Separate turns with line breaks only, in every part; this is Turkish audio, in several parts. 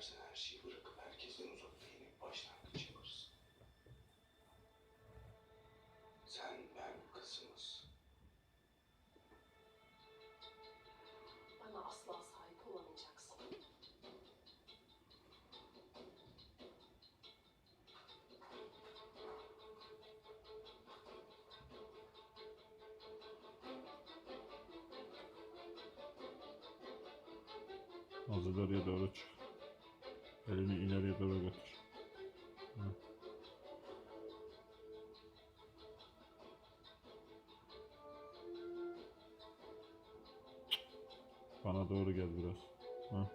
İstersen her şeyi bırakıp herkesten uzakta yeni başlangıç yaparız. Sen, ben, kızımız.
Bana asla sahip olamayacaksın.
Hazır oraya doğru çık. Elini ileriye doğru götür. Bana doğru gel biraz. Hı.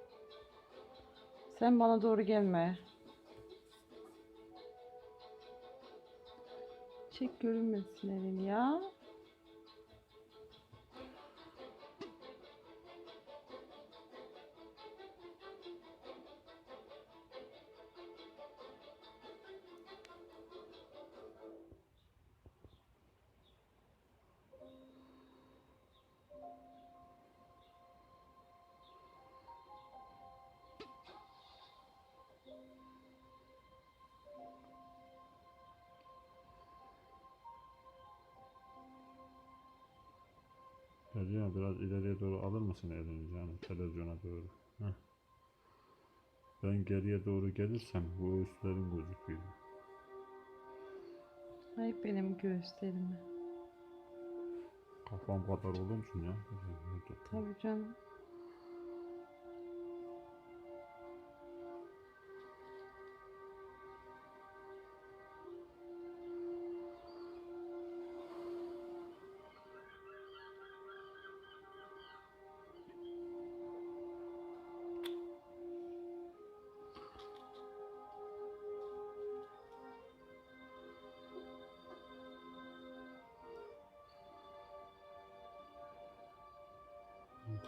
Sen bana doğru gelme. Çek görünmesin elini ya.
Derya biraz ileriye doğru alır mısın elini canım televizyona doğru. Heh. Ben geriye doğru gelirsem bu üstlerin gözüküyor.
Ay benim göğüslerime.
Kafam kadar olur musun ya?
Tabii canım.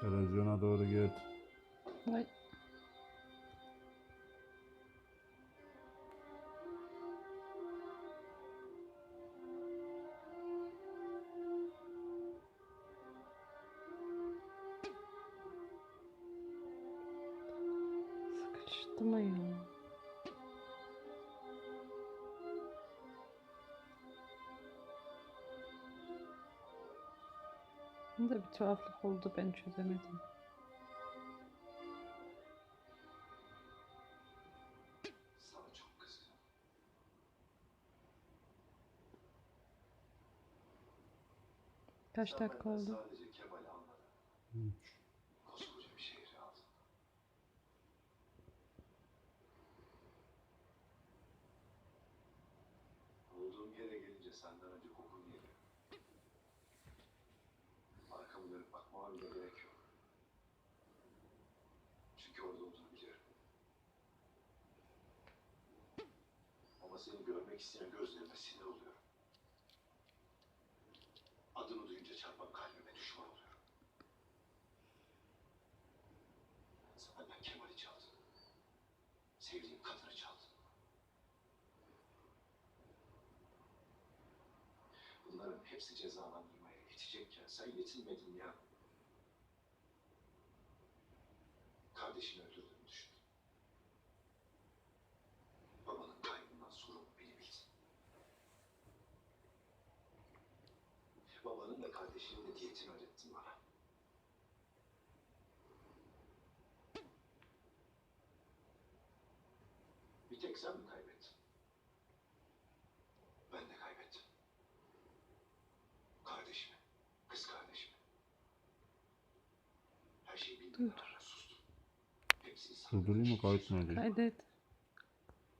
Televizyona doğru git.
Ay. Sıkıştı mı Bunda bir tuhaflık oldu ben çözemedim. Kaç dakika oldu?
Sadece Kemal'i anladın.
Üç.
Olduğum yere gelince senden önce kokun geliyor. Bakmama bile gerek yok. Çünkü orada olduğunu biliyorum. Ama seni görmek isteyen gözlerime sinir oluyorum. Adını duyunca çarpan kalbime düşman oluyorum. Sana ben Kemal'i çaldım. Sevdiğim kadını çaldım. Bunların hepsi cezalandırmaya yetecekken sen yetinmedin ya. Kardeşini öldürdüğünü düşün. Babanın kaybından sorumlu beni bildin. Babanın da kardeşinin de diyetini ödettin bana. Bir tek sen mi kaybettin? Her şeyi bildiğine Dur. rağmen sustum. Hepsini sana Durdurayım mı sustum. edeyim?
Kaydet.